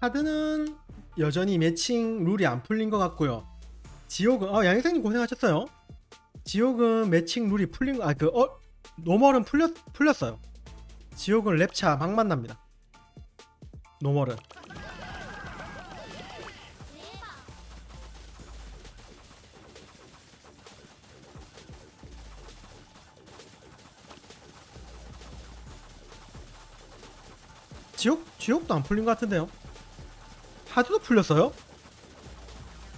하드는 여전히 매칭 룰이 안 풀린 것 같고요. 지옥은 어 양희생님 고생하셨어요. 지옥은 매칭 룰이 풀린 아그 어 노멀은 풀렸 풀렸어요. 지옥은 랩차 막 만납니다. 노멀은 지옥 지옥도 안 풀린 것 같은데요. 하드도 풀렸어요?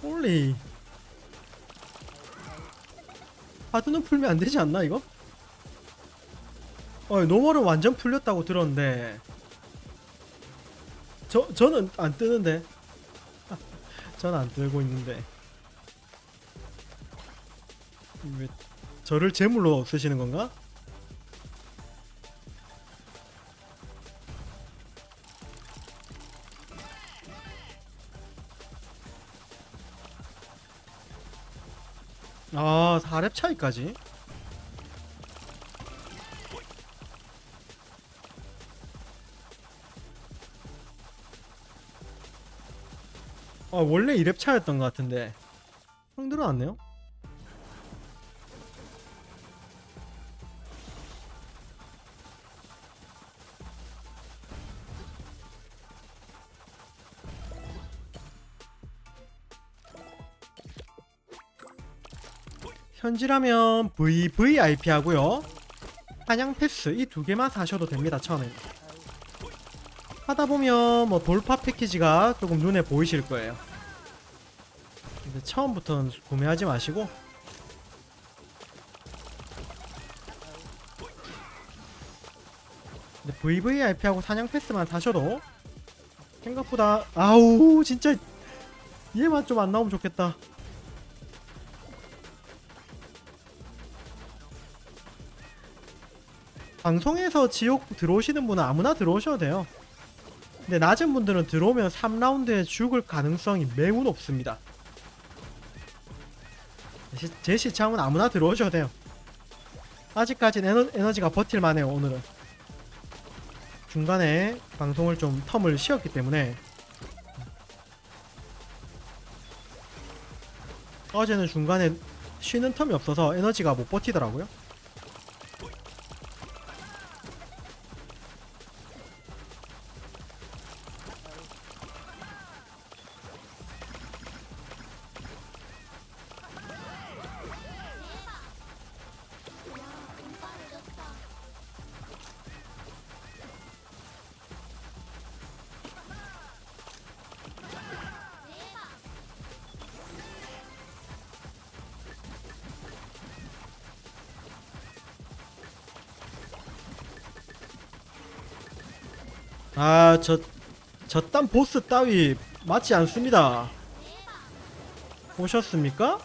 홀리 하드는 풀면 안 되지 않나 이거? 어 노멀은 완전 풀렸다고 들었는데 저 저는 안 뜨는데 저는 안 뜨고 있는데 왜 저를 제물로 쓰시는 건가? 아 4렙 차이까지? 아 원래 2렙 차였던 것 같은데. 형 들어왔네요 현질하면 VVIP 하고요. 사냥 패스 이 두 개만 사셔도 됩니다 처음에 하다 보면 뭐 돌파 패키지가 조금 눈에 보이실 거예요. 근데 처음부터는 구매하지 마시고. 근데 VVIP하고 사냥 패스만 사셔도 생각보다 아우 진짜 얘만 좀 안 나오면 좋겠다 방송에서 지옥 들어오시는 분은 아무나 들어오셔도 돼요. 근데 낮은 분들은 들어오면 3라운드에 죽을 가능성이 매우 높습니다. 시- 제 시참은 아무나 들어오셔도 돼요. 아직까지는 에너, 에너지가 버틸만해요 오늘은. 중간에 방송을 좀 텀을 쉬었기 때문에 어제는 중간에 쉬는 텀이 없어서 에너지가 못 버티더라고요. 저, 저딴 보스 따위 맞지 않습니다. 보셨습니까?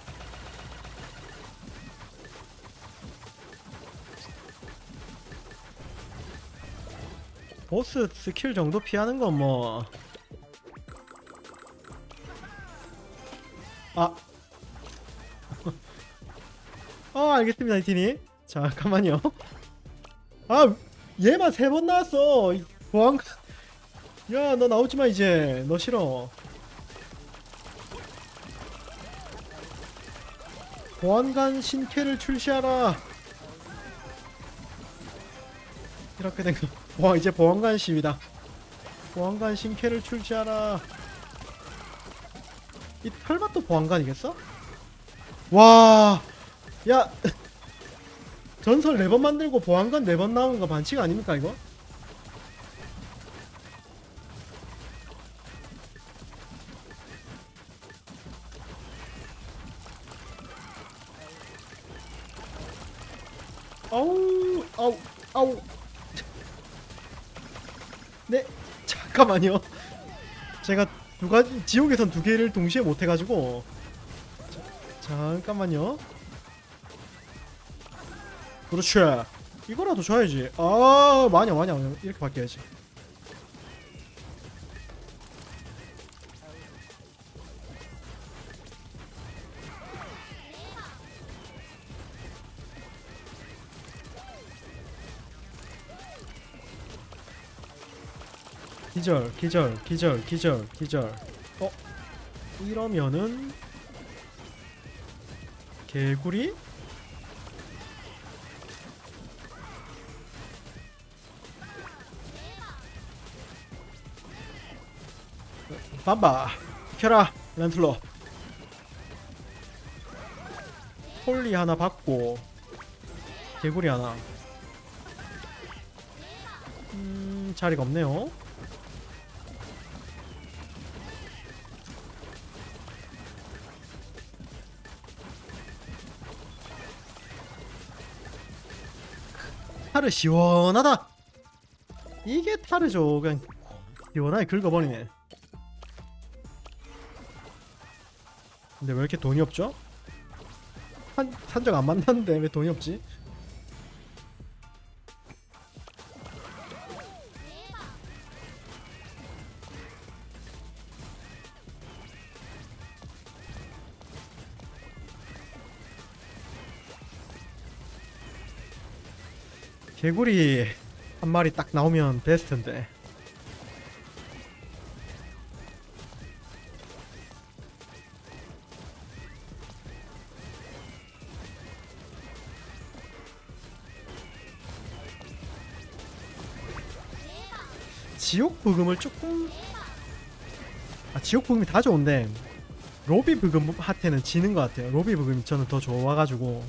보스 스킬 정도 피하는 건 뭐. 아. 어, 알겠습니다, 이티니. 잠깐만요. 아, 얘만 세 번 나왔어. 이 보안 야, 너 나오지 마 이제. 너 싫어. 보안관 신캐를 출시하라. 이렇게 된 거. 와, 이제 보안관 심이다. 보안관 신캐를 출시하라. 이 털맛도 보안관이겠어? 와, 야, 전설 4번 만들고 보안관 4번 나오는 거 반칙 아닙니까 이거? 잠깐만요. 제가 두 가지 지옥에선 두 개를 동시에 못 해가지고. 자, 잠깐만요. 그렇지. 이거라도 줘야지. 아 마냐 마냐. 이렇게 바뀌어야지 기절 기절 기절 기절 기절. 어? 이러면은 개구리? 밤바 켜라 란틀러. 폴리 하나 받고 개구리 하나. 음 자리가 없네요 타르 시원하다 이게 타르죠 그냥 시원하게 긁어버리네 근데 왜 이렇게 돈이 없죠? 한, 산적 안 만났는데 왜 돈이 없지? 개구리 한 마리 딱 나오면 베스트인데. 지옥 부금을 조금 아 지옥 부금이 다 좋은데 로비 부금 하트는 지는 것 같아요. 로비 부금이 저는 더 좋아가지고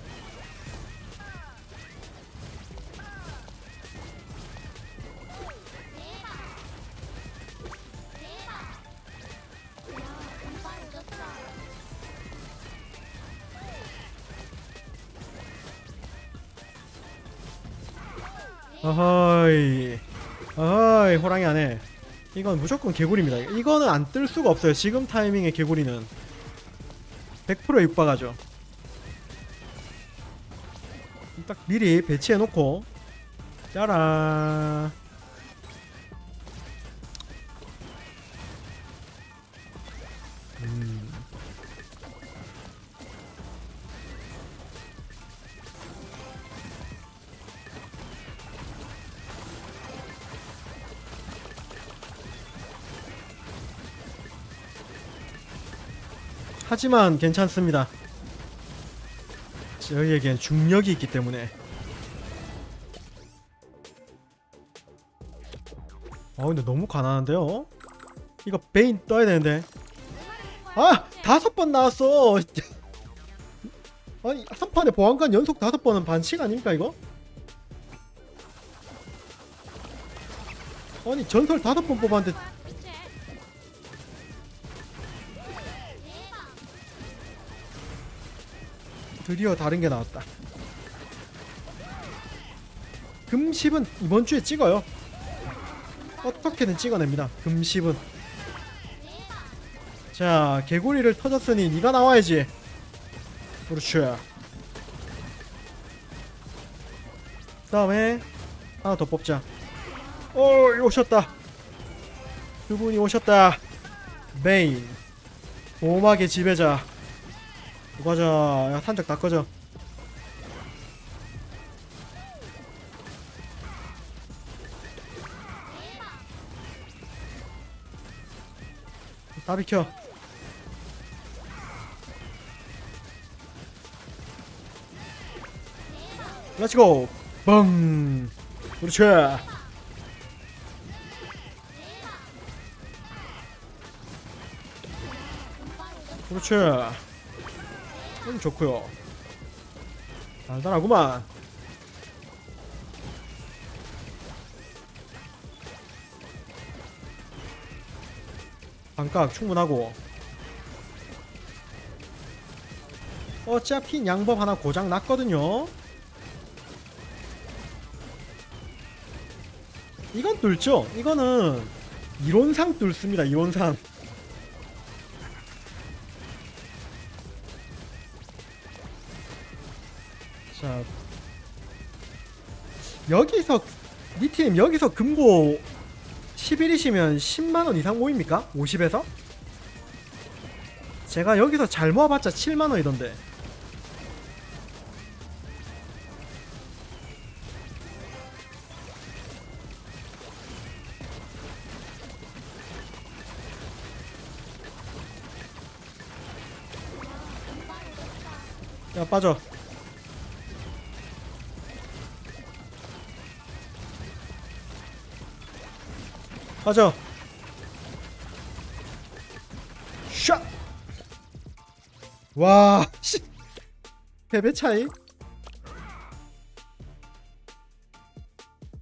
호랑이 안해 이건 무조건 개구리입니다. 이거는 안 뜰 수가 없어요. 지금 타이밍의 개구리는. 100% 육박하죠. 딱 미리 배치해 놓고. 짜란 음. 하지만 괜찮습니다. 저희에겐 중력이 있기 때문에. 아 근데 너무 가난한데요? 이거 베인 떠야 되는데. 아 다섯 번 나왔어. 아니 3판에 보안관 연속 다섯 번은 반칙 아닙니까 이거? 아니 전설 다섯 번 뽑았는데 드디어 다른 게 나왔다. 금십은 이번 주에 찍어요. 어떻게든 찍어냅니다. 금십은. 자, 개구리를 터졌으니 네가 나와야지. 그렇지. 다음에 하나 더 뽑자. 어, 오셨다. 그분이 오셨다. 메인. 오막의 지배자. 가자. 야, 탄적 다 꺼져. 다 비켜. 렛츠고. 뻥. 그렇지. 그렇지. 음, 좋고요. 달달하구만. 반각 충분하고. 어차피 양법 하나 고장 났거든요. 이건 뚫죠. 이거는 이론상 뚫습니다. 이론상. 여기서 니팀 여기서 금고 11이시면 10만원 이상 모입니까? 50에서? 제가 여기서 잘 모아봤자 7만원이던데 야 빠져 빠져 샷! 와, 씨. 패배 차이.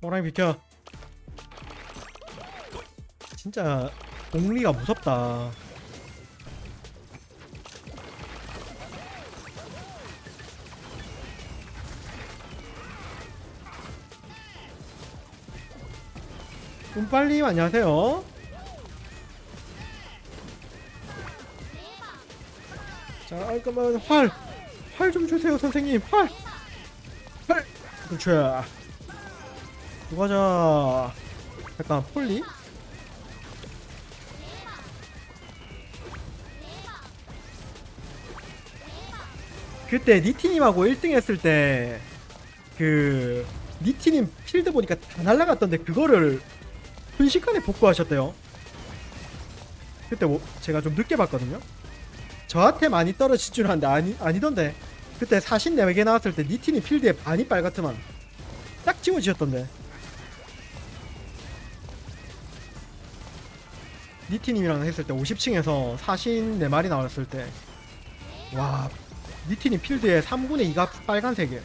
호랑이 비켜. 진짜 공리가 무섭다. 꿈빨님 안녕하세요. 자, 잠깐만 활, 활 좀 주세요, 선생님. 활, 활. 그렇죠. 가자. 잠깐 폴리. 그때 니티님하고 1등 했을 때 그 니티님 필드 보니까 다 날라갔던데 그거를 순식간에 복구하셨대요. 그때 뭐 제가 좀 늦게 봤거든요. 저한테 많이 떨어질 줄 알았는데 아니, 아니던데 그때 44개 나왔을 때 니티니 필드에 반이 빨갛더만 딱 지워지셨던데 니티님이랑 했을 때 50층에서 44마리 나왔을 때 와 니티니 필드에 3분의 2가 빨간색이에요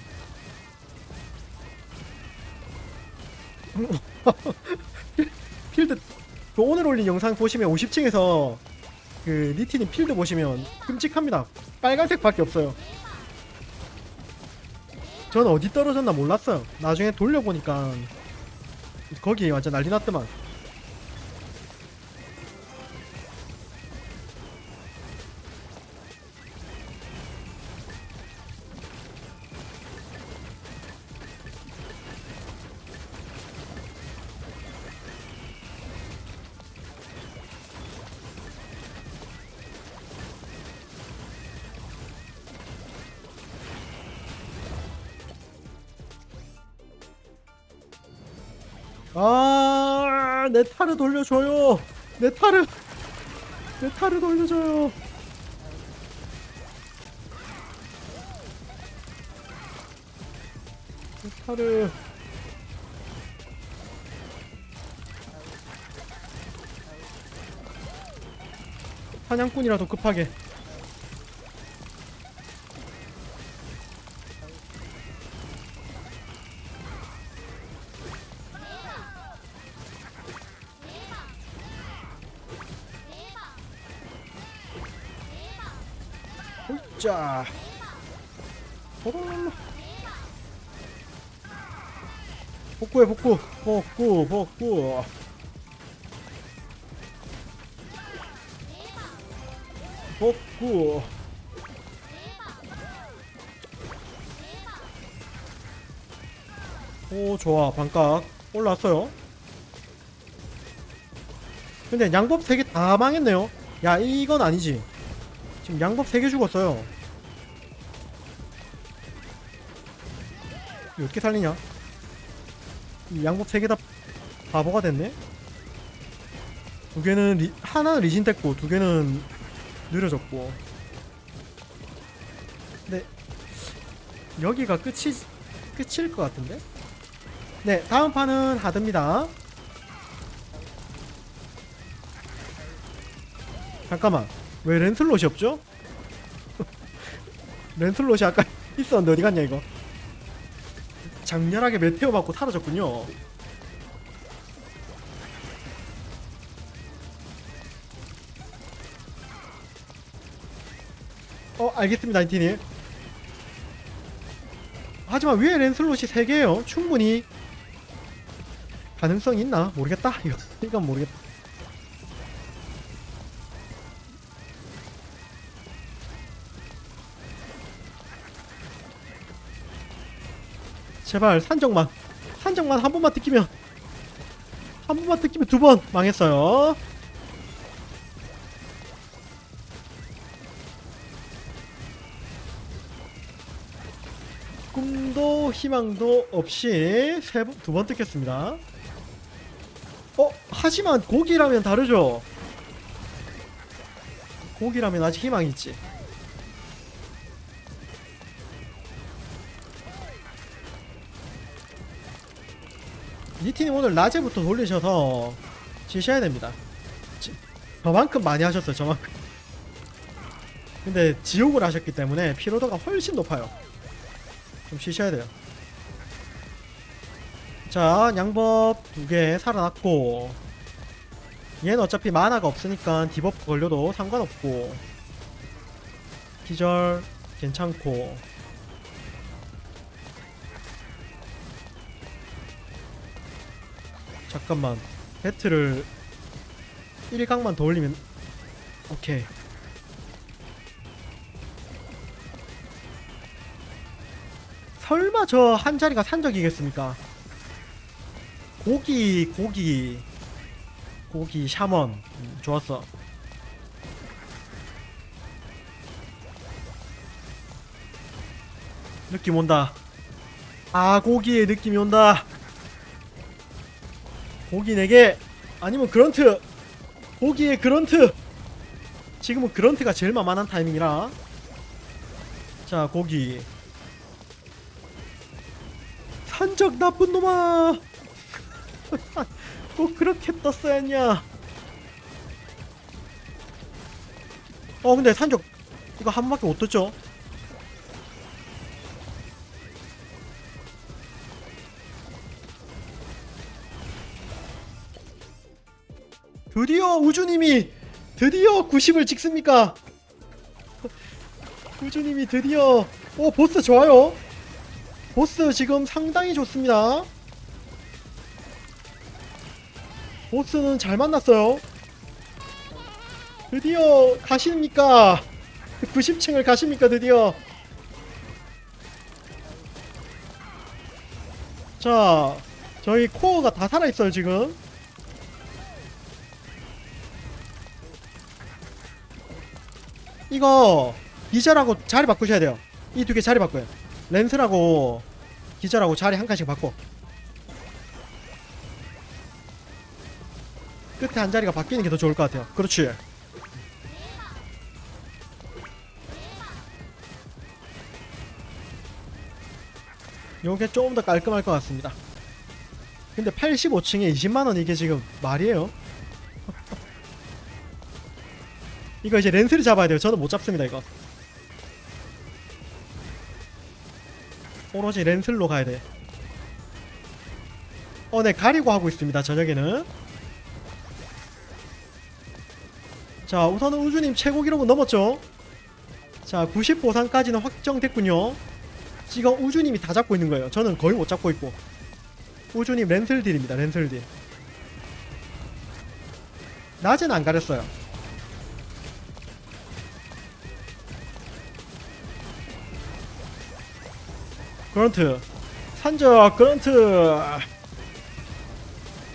필드 그 오늘 올린 영상 보시면 50층에서 그 니티니 필드 보시면 끔찍합니다. 빨간색밖에 없어요. 전 어디 떨어졌나 몰랐어요. 나중에 돌려보니까 거기 완전 난리 났더만. 아, 내 탈을 돌려줘요. 내 탈을, 내 탈을 돌려줘요. 내 탈을. 사냥꾼이라도 급하게. 자. 복구해 복구 복구 복구. 복구. 오 좋아 반각 올라왔어요. 근데 양법 3개 다 망했네요. 야 이건 아니지 지금 양법 3개 죽었어요. 어떻게 살리냐? 이 양법 3개 다 바보가 됐네? 두 개는 리, 하나는 리신 됐고 두 개는 느려졌고. 근데 여기가 끝이 끝일 것 같은데? 네 다음 판은 하드입니다. 잠깐만 왜 랜슬롯이 없죠? 랜슬롯이 아까 있었는데 어디 갔냐 이거? 장렬하게 메테오 맞고 사라졌군요. 어 알겠습니다 인티님. 하지만 위에 랜슬롯이 3개예요? 충분히 가능성이 있나? 모르겠다. 이건 모르겠다 제발 산정만 산정만 한 번만 뜯기면 한 번만 뜯기면 두 번 망했어요. 꿈도 희망도 없이 두 번 뜯겠습니다. 어 하지만 고기라면 다르죠? 고기라면 아직 희망이 있지 니티님 오늘 낮에부터 돌리셔서 쉬셔야 됩니다. 지- 저만큼 많이 하셨어요. 저만큼. 근데 지옥을 하셨기 때문에 피로도가 훨씬 높아요. 좀 쉬셔야 돼요. 자, 양법 두 개 살아났고 얘는 어차피 만화가 없으니까 디버프 걸려도 상관없고 기절 괜찮고 잠깐만. 배트를 1강만 더 올리면 오케이. 설마 저 한 자리가 산적이겠습니까? 고기 고기. 고기 샤먼. 음, 좋았어. 느낌 온다. 아 고기의 느낌이 온다 고기 4개 아니면 그런트. 고기의 그런트. 지금은 그런트가 제일 만만한 타이밍이라. 자 고기. 산적 나쁜 놈아! 꼭 그렇게 떴어야 했냐? 어 근데 산적 이거 한 바퀴 못 떴죠 드디어 우주님이 드디어 90을 찍습니까? 우주님이 드디어 오 보스 좋아요. 보스 지금 상당히 좋습니다. 보스는 잘 만났어요. 드디어 가십니까? 90층을 가십니까 드디어? 자 저희 코어가 다 살아있어요 지금 이거 기절하고 자리 바꾸셔야 돼요. 이 두 개 자리 바꿔요. 렌스라고 기절하고 자리 한 칸씩 바꿔. 끝에 한 자리가 바뀌는 게 더 좋을 것 같아요. 그렇지? 요게 조금 더 깔끔할 것 같습니다. 근데 85층에 20만원 이게 지금 말이에요? 이거 이제 렌스를 잡아야 돼요 저는 못 잡습니다 이거 오로지 렌슬로 가야 돼 어, 네, 가리고 하고 있습니다, 저녁에는. 자, 우선은 우주님 최고 기록은 넘었죠? 자, 90 보상까지는 확정됐군요. 지금 우주님이 다 잡고 있는 거예요. 저는 거의 못 잡고 있고. 우주님 렌슬 딜입니다, 렌슬 딜. 낮은 안 가렸어요. 그런트. 산적 그런트.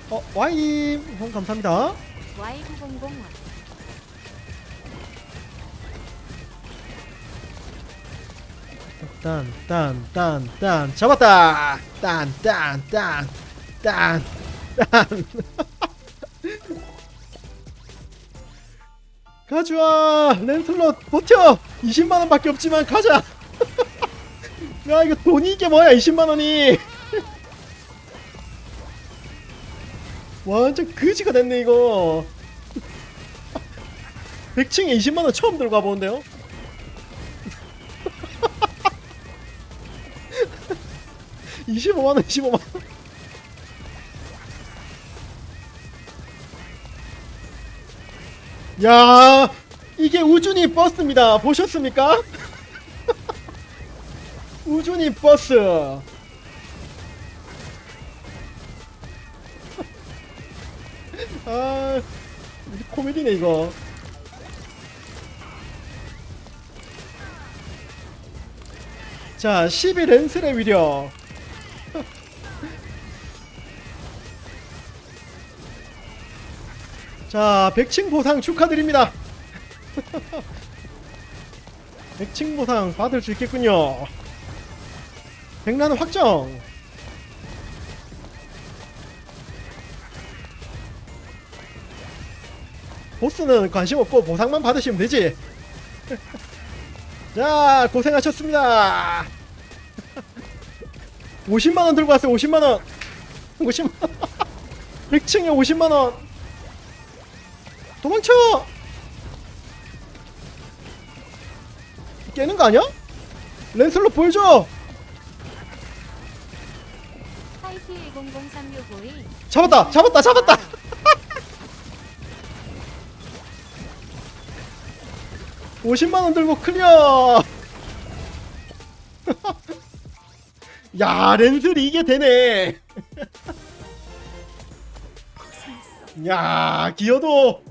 어, 와이님, 후원 감사합니다. Y900원 딴, 딴, 딴, 딴, 잡았다! 딴, 딴, 딴, 딴, 딴. 가져와! 렌슬롯 버텨! 20만원밖에 없지만 가자! 야, 이거 돈이 이게 뭐야, 20만원이! 완전 그지가 됐네, 이거. 100층에 20만원 처음 들고 가보는데요? (25만원) (25만원) 야 이게 우준이 버스입니다 보셨습니까 우준이 버스 아 코미디네 이거 자 12 렌슬의 위력 자, 100층 보상 축하드립니다. 100층 보상 받을 수 있겠군요. 백란 확정. 보스는 관심 없고 보상만 받으시면 되지. 자, 고생하셨습니다. 50만원 들고 왔어요, 50만원. 50만 원 100층에 50만 원 도망쳐 깨는 거 아니야? 랜슬로 보여줘 잡았다 잡았다 잡았다. 50만 원 들고 클리어. 야 랜슬이 이게 되네. 야 기어도